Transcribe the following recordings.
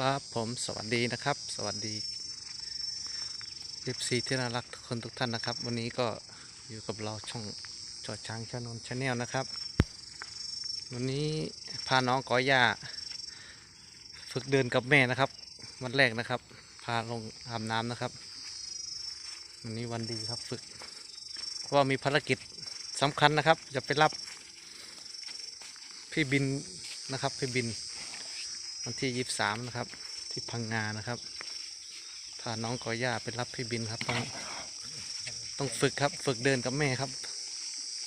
ครับผมสวัสดีนะครับ สวัสดีเอฟซีที่น่ารักทุกคนทุกท่านนะครับ วันนี้ก็อยู่กับเราช่องจอดช้างชานนชาแนลนะครับ วันนี้พาน้องกอย่าฝึกเดินกับแม่นะครับ วันแรกนะครับ พาลงอาบน้ำนะครับ วันนี้วันดีครับฝึก เพราะว่ามีภารกิจสำคัญนะครับ จะไปรับพี่บินนะครับพี่บิน วันที่ยี่สามนะครับ ที่พังงานะครับพาน้องกอย่าไปรับพี่บินครับต้องต้องฝึกครับ ฝึกเดินกับแม่ครับ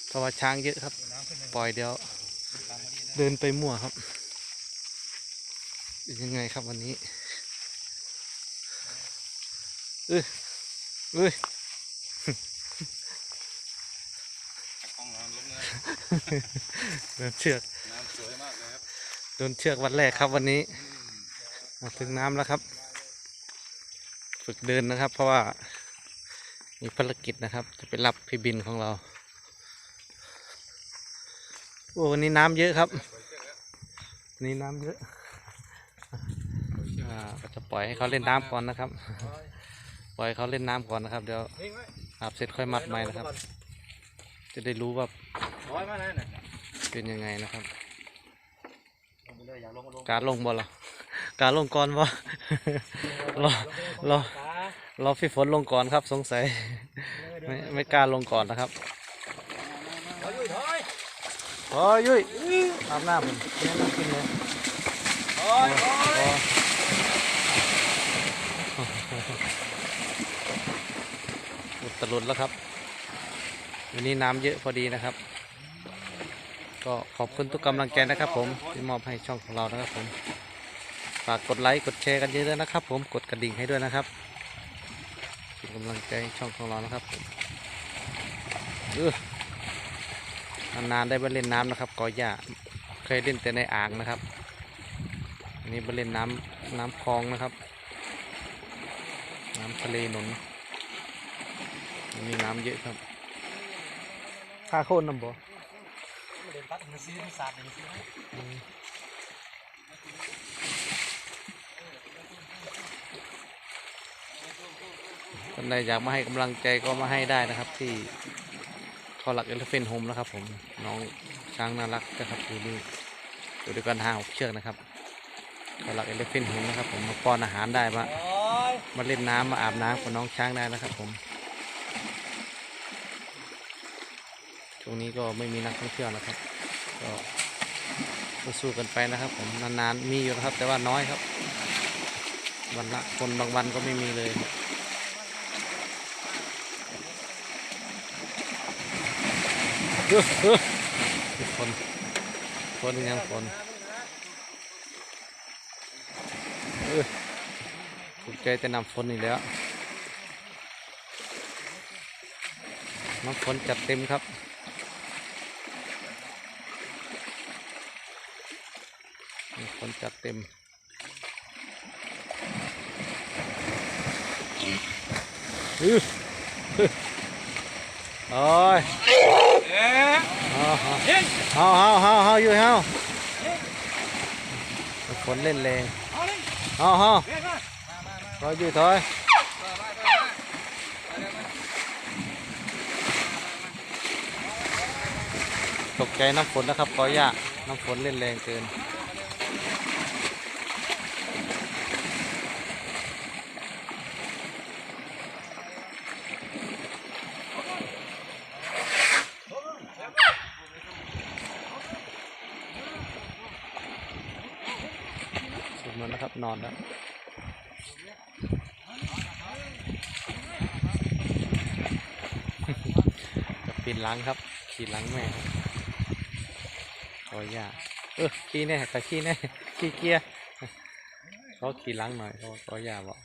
เพราะว่าช้างเยอะครับ ปล่อยเดี๋ยว เดินไปมั่วครับยังไงครับวันนี้เอ้ยเอ้ยกล้องน้ำลงเลยเดินเชือก เดินเชือกวันแรกครับวันนี้มาถึงน้ำแล้วครับ ฝึกเดินนะครับ เพราะว่ามีภารกิจนะครับ จะไปรับพี่บินของเราโอ้วันนี้น้ำเยอะครับวันนี้น้ำเยอะอ่าก็จะปล่อยให้เขาเล่นน้ำก่อนนะครับ ปล่อยให้เขาเล่นน้ำก่อนนะครับ เดี๋ยวอาบเสร็จค่อยมัดใหม่นะครับ จะได้รู้ว่าร้อยมากเลยนะเป็นยังไงนะครับลงไปเลย อยากลงก็ลงการลงบ่ล่ะการลงก่อนบ่ รอรอรอพี่ฝนลงก่อนครับสงสัย ไม่ไม่กล้าลงก่อนนะครับถอยถอยโอ้ยยุ้ยอาบน้ำผมแม่น้ำกินเลยถอยถอยโอ้อุตลุดแล้วครับ วันนี้น้ำเยอะพอดีนะครับ ก็ขอบคุณทุกกำลังใจนะครับผมที่มอบให้ช่องของเรานะครับผมฝากกดไลค์กดแชร์กันเยอะๆนะครับ ผมกดกระดิ่งให้ด้วยนะครับเป็นกำลังใจช่องของเรานะครับผมเออนานๆได้มาเล่นน้ำนะครับกอย่าเคยเล่นแต่ในอ่างนะครับอันนี้มาเล่นน้ำน้ำคลองนะครับ น้ำทะเลหนุนมีน้ำเยอะครับค่าโค่นน้ำบ่ เดินปัดมันซื้อมันสาดมันซื้อท่านใดอยากมาให้กำลังใจก็มาให้ได้นะครับที่คอหลักเอลเฟนโฮมนะครับผมน้องช้างน่ารักนะครับอยู่นี่อยู่ด้วยกันห้าหกเชือกนะครับคอหลักเอลเฟนโฮมนะครับผมมาป้อนอาหารได้มามาเล่นน้ำมาอาบน้ำกับน้องช้างได้นะครับผม ช่วงนี้ก็ไม่มีนักท่องเที่ยวนะครับ ก็สู้กันไปนะครับ ผมนานๆมีอยู่นะครับ แต่ว่าน้อยครับ วันละคนบางวันก็ไม่มีเลยครับเฮ้อเฮ้อคนคนยังคนเออถูกใจแต่นำฝนอีกแล้วน้ำฝนจัดเต็มครับ คนจัดเต็ม อื้อโอ้ยเอ๊ะเอาเอาเฮ้ยเอาเอาเอาเอาอยู่เอาฝนเล่นแรงเอาเลยเอาเอาเฮ้ยมาถอยอยู่ถอยตกใจน้ำฝนนะครับกอย่าน้ำฝนเล่นแรงเกิน สุดมันนะครับ นอนแล้วจะปีนหลังครับขี่หลังแม่ครับขอยาก เออขี่แน่แต่ขี่แน่ขี่เกียร์เขาขี่หลังหน่อยเขาขอยากบอก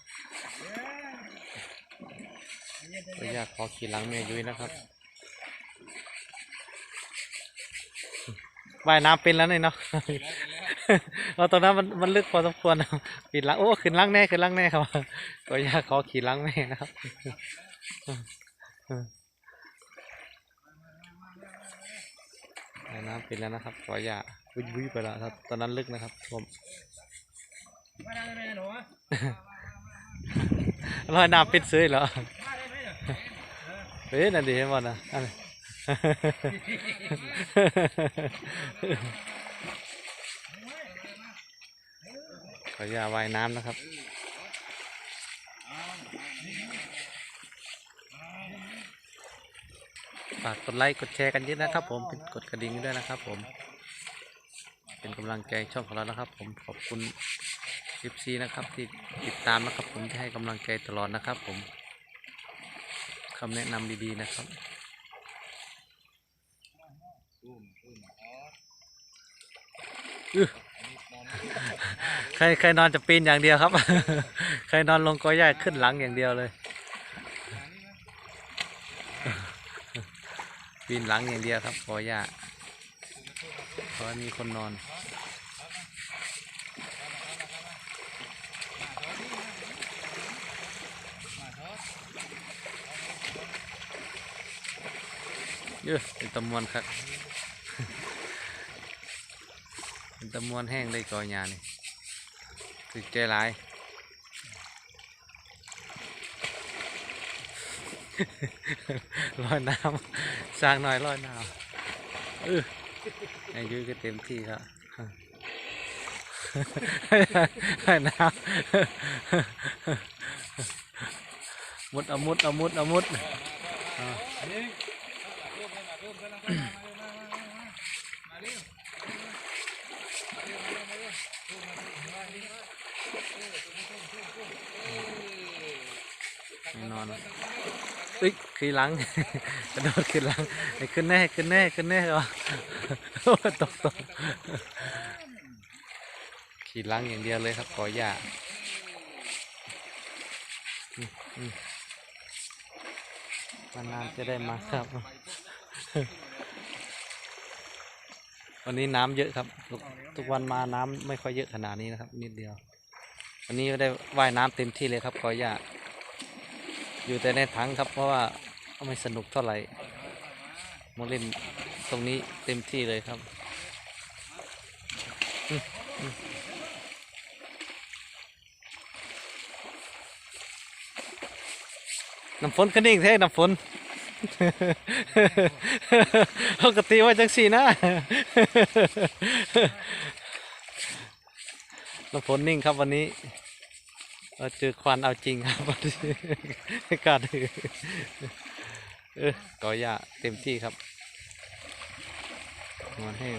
ขอยากขอขี่หลังแม่ยุ้ยนะครับว่ายน้ำเป็นแล้วเนี่ยเนาะเราตอนนั้นมันมันลึกพอสมควรปีนหลังโอ้ขึ้นหลังแน่ขึ้นหลังแน่ครับก็อยากขอขี่หลังแม่นะครับ ว่าย น้ำเป็นแล้วนะครับขออย่าวิบวิบไปแล้วครับ ตอนนั้นลึกนะครับผมลอยน้ำปิดซื้อเหรอเฮ้ยนั่นดีเห็นบ่นะอันนี้ขออย่าว่ายน้ำนะครับ ฝากกดไลค์กดแชร์กันเยอะนะครับ ผมเป็นกดกระดิ่งด้วยนะครับ ผม เป็นกำลังใจช่องของเรานะครับ ผมขอบคุณคลิปซีนะครับที่ติดตามนะครับ ผมที่ให้กำลังใจตลอดนะครับ ผมคำแนะนำดีๆนะครับใครใครนอนจะปีนอย่างเดียวครับ ใครนอนลงก็ย่ายขึ้นหลังอย่างเดียวเลย ปีนหลังอย่างเดียวครับกอยาเพราะมีคนนอน เยอะเป็นตะมวนครับ เป็นตะมวนแห้งเลยกอยานี่ถือใจร้าย ลอยน้ำ สร้างหน่อยลอยน้ำเอออายุก็เต็มที่ครับลอยน้ำมุดเอามุดเอามุดเอามุดนอน เอ้ยขึ้นหลังกระโดดขึ้นหลังไอ้ขึ้นแน่ขึ้นแน่ขึ้นแน่เหรอตกตกขี่หลังอย่างเดียวเลยครับขออย่าอืมอืมนานจะได้มาครับ วันนี้น้ำเยอะครับทุกทุกวันมาน้ำไม่ค่อยเยอะขนาดนี้นะครับ นิดเดียว วันนี้ได้ว่ายน้ำเต็มที่เลยครับขออย่า อยู่แต่ในถังครับ เพราะว่าไม่สนุกเท่าไหร่มาเล่นตรงนี้เต็มที่เลยครับน้ำฝนขึ้นอีกเท่น้ำฝนปกติว่าจังสีนะน้ำฝนนิ่งครับวันนี้ เราเจอควันเอาจริงครับวันนี้กาดื้อเออก่อย่าเต็มที่ครับมันให้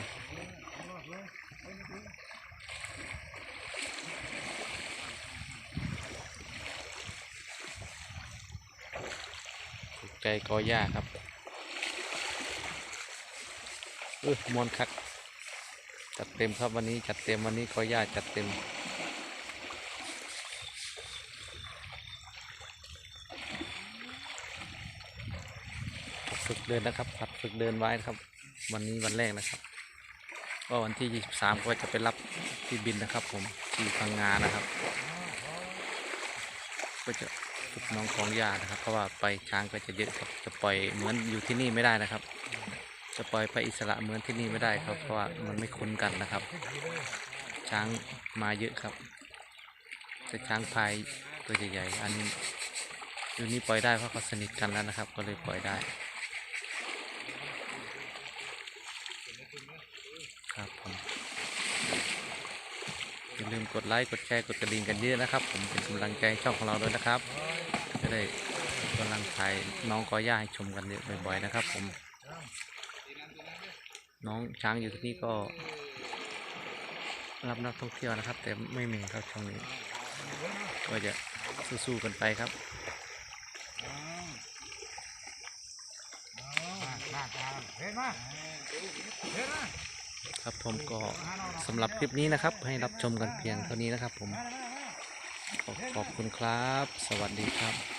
ถูกใจกอย่าครับ เออมวนคัก จัดเต็มครับวันนี้จัดเต็มวันนี้กอย่าจัดเต็ม ฝึกเดินนะครับผัดฝึกเดินไว้นะครับ วันนี้วันแรกนะครับ ก็วันที่ 23 ก็จะไปรับที่บินนะครับ ผมที่พังงานะครับ ก็จะฝึกน้องของยานะครับ เพราะว่าไปช้างก็จะเยอะครับจะปล่อยเหมือนอยู่ที่นี่ไม่ได้นะครับ จะปล่อยไปอิสระเหมือนที่นี่ไม่ได้ครับ เพราะว่ามันไม่คุ้นกันนะครับ ช้างมาเยอะครับแต่ช้างพายตัวใหญ่ๆอันนี้อยู่นี่ปล่อยได้เพราะเขาสนิทกันแล้วนะครับ ก็เลยปล่อยได้ ครับผมอย่าลืมกดไลค์กดแชร์กดกระดิ่งกันเยอะนะครับ ผมเป็นกำลังใจช่องของเราด้วยนะครับ จะได้กำลังถ่ายน้องกอย่าให้ชมกันเยอะบ่อยๆนะครับ ผม น้องช้างอยู่ที่นี่ก็ รับนักท่องเที่ยวนะครับ แต่ไม่มีครับช่วงนี้ก็จะสู้ๆกันไปครับ ครับผมก็สำหรับคลิปนี้นะครับ ให้รับชมกันเพียงเท่านี้นะครับผมขอขอบคุณครับ สวัสดีครับ